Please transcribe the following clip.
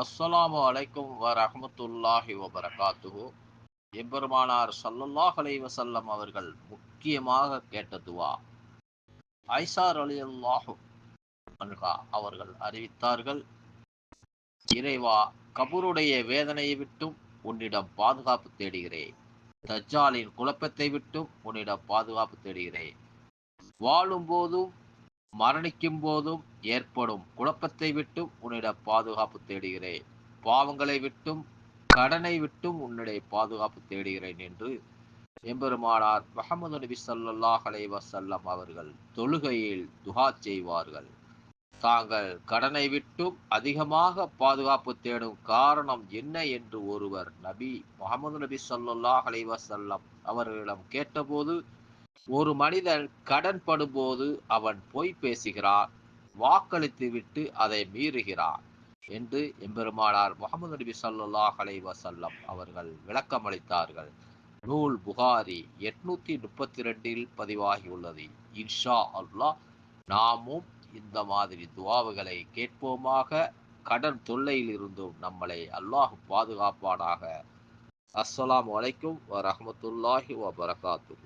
அஸ்ஸலாமு அலைக்கும் வ ரஹமத்துல்லாஹி வபரகாத்துஹு. எம்பெருமானார் சல்லல்லாஹ் அலைஹி அவர்கள் முக்கியமாக கேட்ட துவா. ஐசார் அலி அல்லாஹு அவர்கள் அறிவித்தார்கள் இறைவா கபூருடைய வேதனையை விட்டும் உன்னிடம் பாதுகாப்பு தேடுகிறேன். தஜ்ஜாலின் குழப்பத்தை விட்டும் உன்னிடம் பாதுகாப்பு தேடுகிறேன். வாழும் போதும் மரணிக்கும் போதும் ஏற்படும் குழப்பத்தை விட்டும் உன்னிடம் பாதுகாப்பு தேடுகிறேன். பாவங்களை விட்டும் கடனை விட்டும் உன்னிடைய பாதுகாப்பு தேடுகிறேன் என்று எம்பெருமானார் முகமது நபி சல்லாஹ் அலைவசல்லம் அவர்கள் தொழுகையில் துகா செய்வார்கள். தாங்கள் கடனை விட்டும் அதிகமாக பாதுகாப்பு தேடும் காரணம் என்ன என்று ஒருவர் நபி முகமது நபி ஸல்லல்லாஹு அலைவசல்லம் அவர்களிடம் கேட்டபோது ஒரு மனிதன் கடன் படும்போது அவன் பொய் பேசுகிறான் வாக்களித்து விட்டு அதை மீறுகிறான் என்று எம்பெருமானார் முகமது நபி சல்லாஹ் அலை வசல்லம் அவர்கள் விளக்கமளித்தார்கள். நூல் புகாரி எட்நூத்தி முப்பத்தி ரெண்டில் பதிவாகியுள்ளது இன்ஷா அல்லாஹ் நாமும் இந்த மாதிரி துவாவுகளை கேட்போமாக. கடன் தொல்லையில் இருந்தும் நம்மளை அல்லாஹ் பாதுகாப்பானாக. அஸ்ஸலாம் வலைக்கும் வரமத்துல்லாஹி ரஹ்மத்துல்லாஹி